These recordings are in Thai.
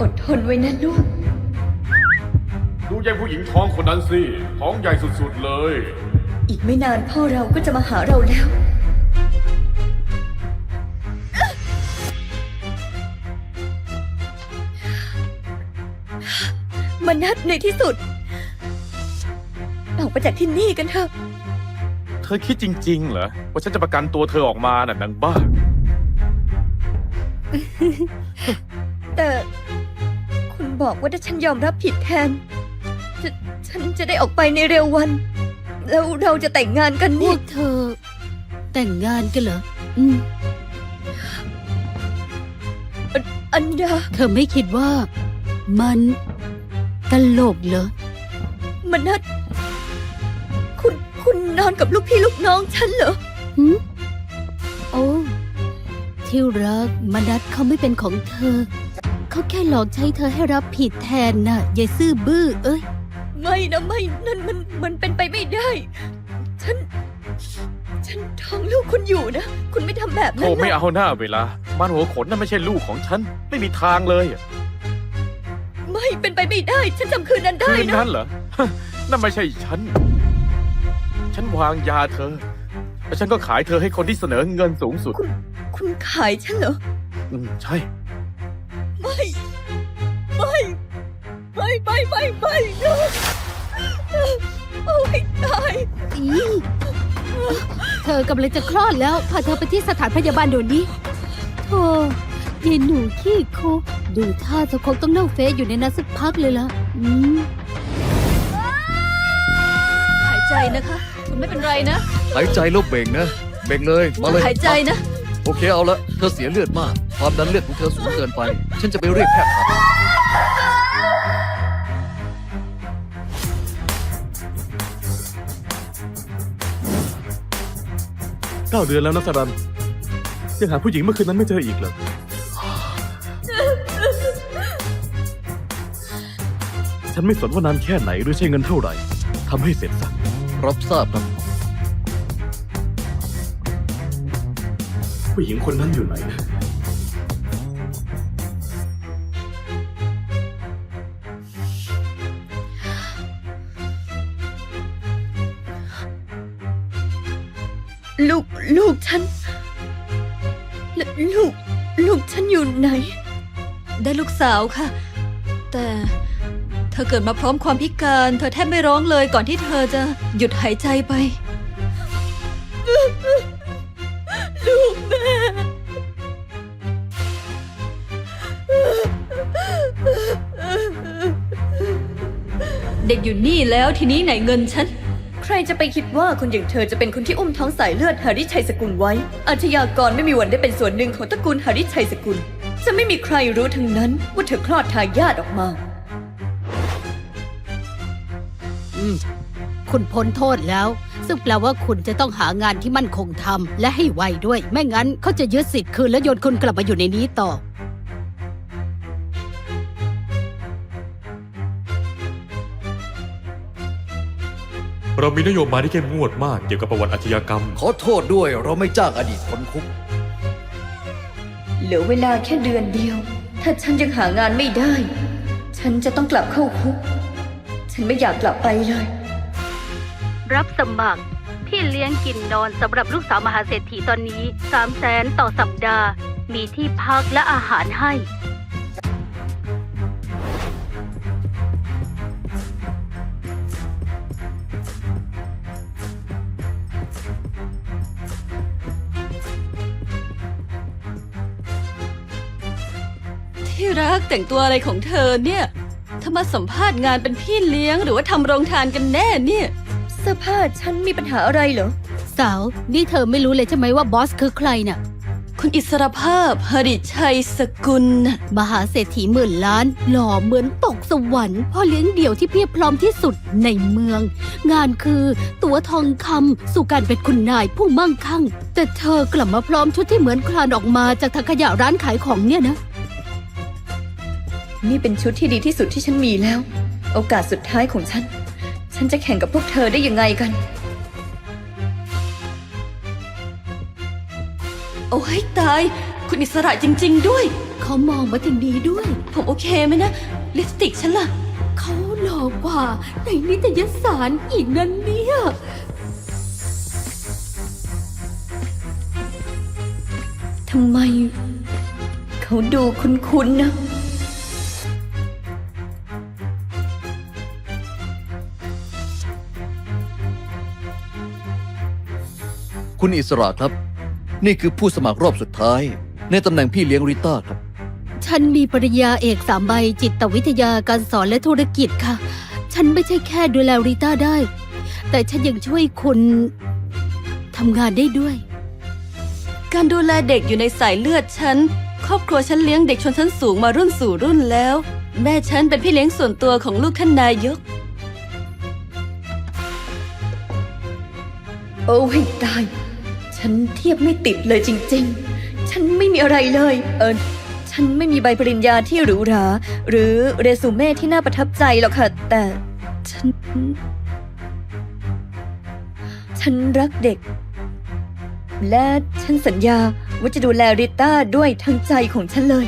อดทนไว้นะลูก ดูยายผู้หญิงท้องคนนั้นสิ ท้องใหญ่สุดๆเลย อีกไม่นานพ่อเราก็จะมาหาเราแล้วมานัดในที่สุด ออกไปจากที่นี่กันเถอะ เธอคิดจริง ๆ เหรอ ว่าฉันจะประกันตัวเธอออกมาน่ะนางบ้า แต่คุณ บอกว่าถ้าฉันยอมรับผิดแทนฉนฉันจะได้ออกไปในเร็ววัน แล้วเราจะแต่งงานกันพวนี่กเธอ แต่งงานกันเหรออืม อันดา เธอไม่คิดว่า มันตลกเหรอมานัดคุณคุณนอนกับลูกพี่ลูกน้องฉันเหรอ หืมโอ้ ที่รักมนัดเขาไม่เป็นของเธอ เขาแค่หลอกใช้เธอให้รับผิดแทนน่ะยายซื่อบื้อ เอ้ย ไม่นะไม่นั่นมันมันเป็นไปไม่ได้ ฉัน ฉันท้องลูกคุณอยู่นะ คุณไม่ทำแบบโธนั้นไม่นะเอาหน้าเวลาบ้านหัวขนนั่นไม่ใช่ลูกของฉัน ไม่มีทางเลยไม่เป็นไปไม่ได้ ฉันจำคืนนั้นได้คืนนะ นั้นเหรอ นั่นไม่ใช่ฉัน ฉันวางยาเธอ แล้วฉันก็ขายเธอให้คนที่เสนอเงินสูงสุดคุณขายฉันเหรอ อืมใช่ไม่ ไม่ไม่ไม่ไม่ไม่นะโอ้ยตายอีเธอกำลังจะคลอดแล้ว พาเธอไปที่สถานพยาบาลเดี๋ยวนี้โธ่ยายหนูขี้คุกดูท่าเธอคงต้องเน่าเฟซอยู่ในนั้นสักพักเลยล่ะอืมหายใจนะคะ คุณไม่เป็นไรนะ หายใจแล้วเบ่งนะ เบ่งเลย มาเลยหายใจนะ โอเคเอาละ เธอเสียเลือดมาก ความดันเลือดของเธอสูงเกินไป ฉันจะไปเรียกแพทย์ เก้าเดือนแล้วนะสรันยังหาผู้หญิงเมื่อคืนนั้นไม่เจออีกเหรอฉันไม่สนว่านานแค่ไหนหรือใช้เงินเท่าไหร่ทำให้เสร็จสักรับทราบครับ ผู้หญิงคนนั้นอยู่ไหน ลูกลูกฉันลลูก ลูกฉันอยู่ไหน ได้ลูกสาวค่ะ แต่เธอเกิดมาพร้อมความพิการ เธอแทบไม่ร้องเลยก่อนที่เธอจะหยุดหายใจไป ลูกแม่ เด็กอยู่นี่แล้วทีนี้ไหนเงินฉันใคร จะไปคิดว่าคนอย่างเธอจะเป็นคนที่อุ้มท้องสายเลือดหาริชัยสกุลไว้ อาชญากรไม่มีวันได้เป็นส่วนหนึ่งของตระกูลหาริชัยสกุล จะไม่มีใครรู้ทั้งนั้นว่าเธอคลอดทายาทออกมา อืมคุณพ้นโทษแล้ว ซึ่งแปลว่าคุณจะต้องหางานที่มั่นคงทำและให้ไวด้วย ไม่งั้นเขาจะยึดสิทธิ์คืนและโยนคุณกลับมาอยู่ในนี้ต่อ เรามีนโยบายที่เข้มงวดมากเกี่ยวกับประวัติอาชญากรรม ขอโทษด้วยเราไม่จ้างอดีตคนคุก เหลือเวลาแค่เดือนเดียว ถ้าฉันยังหางานไม่ได้ ฉันจะต้องกลับเข้าคุก ฉันไม่อยากกลับไปเลย รับสมัคร พี่เลี้ยงกินนอนสำหรับลูกสาวมหาเศรษฐีตอนนี้ 3 0 0แสนต่อสัปดาห์ มีที่พักและอาหารให้ ที่รักแต่งตัวอะไรของเธอเนี่ยเธอมาสัมภาษณ์งานเป็นพี่เลี้ยง หรือว่าทำโรงทานกันแน่เนี่ย เสื้อผ้าฉันมีปัญหาอะไรเหรอ สาว นี่เธอไม่รู้เลยใช่ไหมว่าบอสคือใครน่ะ คุณอิสรภาพหริชัยสกุลน่ะมหาเศรษฐีหมื่นล้าน หล่อเหมือนตกสวรรค์พ่อเลี้ยงเดี่ยวที่เพียบพร้อมที่สุดในเมือง งานคือตั๋วทองคำสู่การเป็นคุณนายผู้มั่งคั่ง แต่เธอกลับมาพร้อมชุดที่เหมือนคลานออกมาจากถังขยะร้านขายของเนี่ยนะ นี่เป็นชุดที่ดีที่สุดที่ฉันมีแล้ว โอกาสสุดท้ายของฉัน ฉันจะแข่งกับพวกเธอได้ยังไงกัน โอ้ยตาย คุณอิสระจริง ๆ ด้วย เขามองมาทางนี้ด้วย ผมโอเคไหมนะ ลิปสติกฉันล่ะ เขาหล่อกว่า ในนิตยสารอีกนั่นเนี่ยทำไม เขาดูคุ้นๆนะ คุณอิสระครับ นี่คือผู้สมัครรอบสุดท้าย ในตำแหน่งพี่เลี้ยงริต้าครับ ฉันมีปริญญาเอกสามใบจิตวิทยาการสอนและธุรกิจค่ะ ฉันไม่ใช่แค่ดูแลริต้าได้ แต่ฉันยังช่วยคุณทำงานได้ด้วย การดูแลเด็กอยู่ในสายเลือดฉัน ครอบครัวฉันเลี้ยงเด็กชนชั้นสูงมารุ่นสู่รุ่นแล้ว แม่ฉันเป็นพี่เลี้ยงส่วนตัวของลูกท่านนายก โอ้ยตาย ฉันเทียบไม่ติดเลยจริง ๆ ฉันไม่มีอะไรเลย เออฉันไม่มีใบปริญญาที่หรูหรา หรือเรซูเม่ที่น่าประทับใจหรอกค่ะ แต่ฉัน ฉันรักเด็ก และฉันสัญญาว่าจะดูแลริต้าด้วยทั้งใจของฉันเลย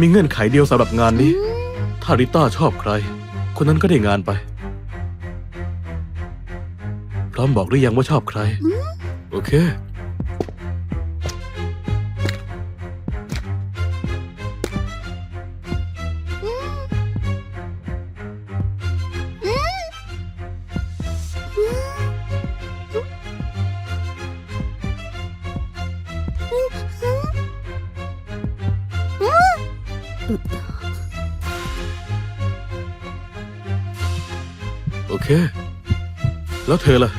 มีเงื่อนไขเดียวสำหรับงานนี้ ถ้าริต้าชอบใคร คนนั้นก็ได้งานไป มบอกหรือยังว่าชอบใคร โอเค โอเค แล้วเธอล่ะ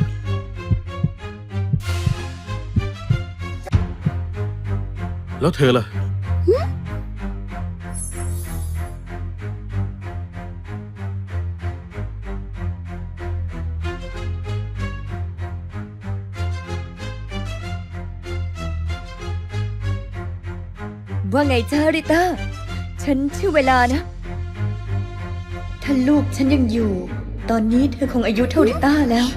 แล้วเธอล่ะ ว่าไงจ้าริต้า ฉันชื่อเวลานะ ถ้าลูกฉันยังอยู่ ตอนนี้เธอคงอายุเท่าริต้าแล้ว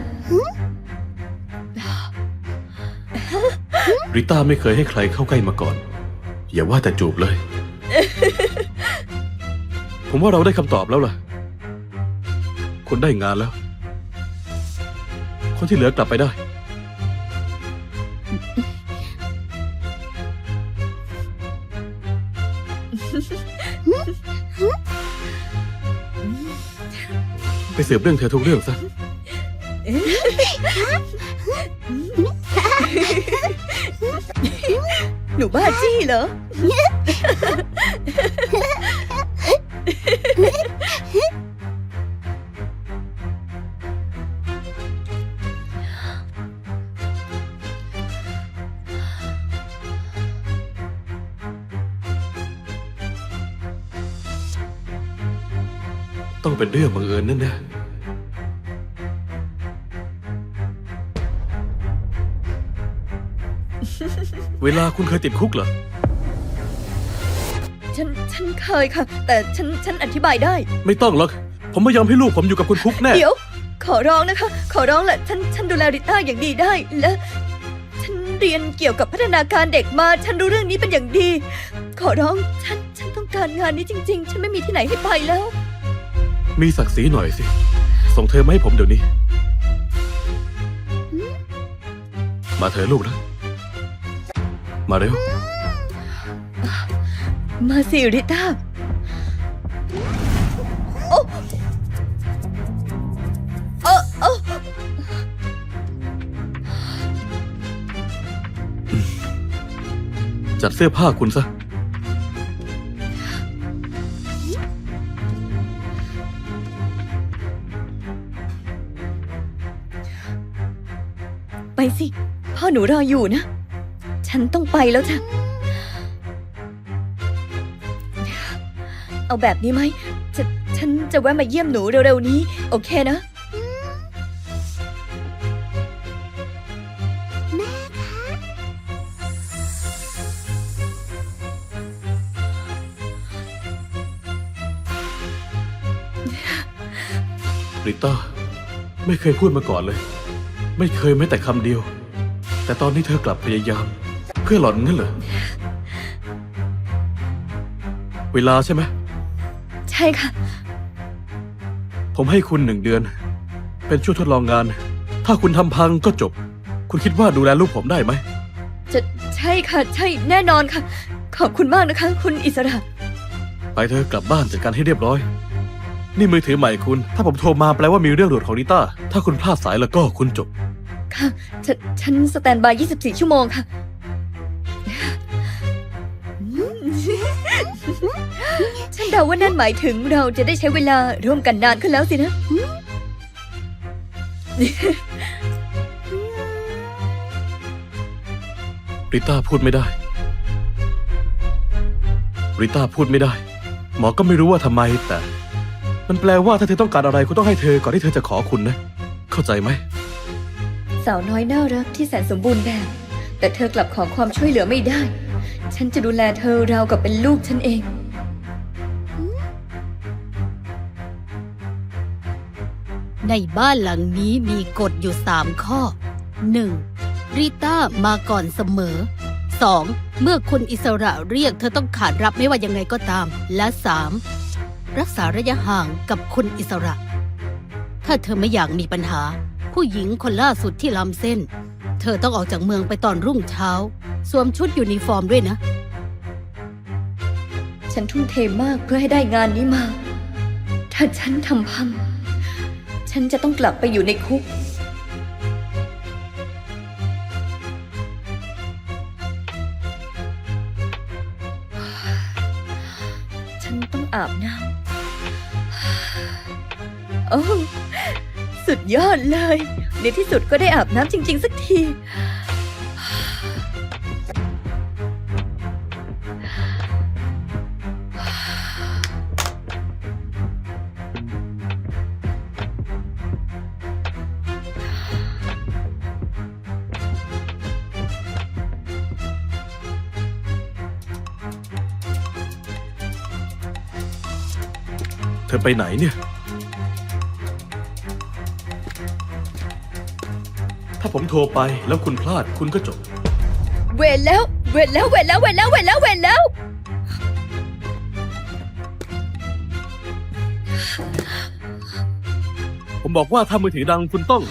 ริต้าไม่เคยให้ใครเข้าใกล้มาก่อน อย่าว่าแต่จูบเลย ผมว่าเราได้คำตอบแล้วล่ะคุณได้งานแล้ว คนที่เหลือกลับไปได้ ไปสืบเรื่องเธอทุกเรื่องซะ หนูบ้าจี้เหรอ ต้องเป็นเรื่องบังเอิญนั่น่ๆ เวลาคุณเคยติดคุกเหรอ ฉันฉันเคยค่ะ แต่ฉันฉันอธิบายได้ ไม่ต้องหรอก ผมไม่ยอมให้ลูกผมอยู่กับคุณคุกแน่ เดี๋ยว ขอร้องนะคะ ขอร้องแหละฉันฉันดูแลริต้าอย่างดีได้และ ฉันเรียนเกี่ยวกับพัฒนาการเด็กมา ฉันรู้เรื่องนี้เป็นอย่างดี ขอร้องฉันฉันต้องการงานนี้จริง ๆ ฉันไม่มีที่ไหนให้ไปแล้ว มีศักดิ์ศรีหน่อยสิ ส่งเธอมาให้ผมเดี๋ยวนี้ มาเถอะลูกนะ มาเร็ว มาสิริต้าโอ้เออเออจัดเสื้อผ้าคุณซะ ไปสิ พ่อหนูรออยู่นะ ฉันต้องไปแล้วจ้ะ เอาแบบนี้ไหมจะฉันจะแวะมาเยี่ยมหนูเร็วๆนี้ โอเคนะริต้า ไม่เคยพูดมาก่อนเลย ไม่เคยแม้แต่คำเดียว แต่แต่ตอนนี้เธอกลับพยายาม เพื่อหล่อนงั้นเหรอ เวลาใช่ไหม ใช่ค่ะ ผมให้คุณหนึ่งเดือน เป็นช่วงทดลองงาน ถ้าคุณทำพังก็จบ คุณคิดว่าดูแลลูกผมได้ไหม จะใช่ค่ะ ใช่แน่นอนค่ะ ขอบคุณมากนะคะ คุณอิสระ ไปเธอะกลับบ้านจัดการให้เรียบร้อย นี่มือถือใหม่คุณ ถ้าผมโทรมาแปลว่ามีเรื่องด่วนของนิต้า ถ้าคุณพลาดสายแล้วก็คุณจบ ค่ะ ฉันฉันสแตนบาย 24 ชั่วโมงค่ะ ดาว่านั่นหมายถึงเราจะได้ใช้เวลาร่วมกันนานขึ้นแล้วสินะ ริต้าพูดไม่ได้ ริต้าพูดไม่ได้ หมอก็ไม่รู้ว่าทำไมแต่ มันแปลว่าถ้าเธอต้องการอะไรคุณต้องให้เธอก่อนที่เธอจะขอคุณนะ เข้าใจไหม สาวน้อยน่ารักที่แสนสมบูรณ์แบบ แต่เธอกลับขอความช่วยเหลือไม่ได้ ฉันจะดูแลเธอราวกับเป็นลูกฉันเอง ในบ้านหลังนี้มีกฎอยู่3ข้อ 1. ริต้ามาก่อนเสมอ 2. เมื่อคุณอิสระเรียกเธอต้องขานรับไม่ว่ายังไงก็ตาม และ 3. รักษาระยะห่างกับคุณอิสระ ถ้าเธอไม่อยากมีปัญหา ผู้หญิงคนล่าสุดที่ล้ำเส้น เธอต้องออกจากเมืองไปตอนรุ่งเช้า สวมชุดยูนิฟอร์มด้วยนะ ฉันทุ่มเทมากเพื่อให้ได้งานนี้มา ถ้าฉันทำพัง ฉันจะต้องกลับไปอยู่ในคุก ฉันต้องอาบน้ำโอ้สุดยอดเลย ในที่สุดก็ได้อาบน้ำจริง ๆ สักที ธอไปไหนเนี่ย ถ้าผมโทรไปแล้วคุณพลาดคุณก็จบ เวรแล้ว เวรแล้ว เวรแล้ว เวรแล้ว เวรแล้ว เวรแล้ว ผมบอกว่าถ้ามือถือดังคุณต้อง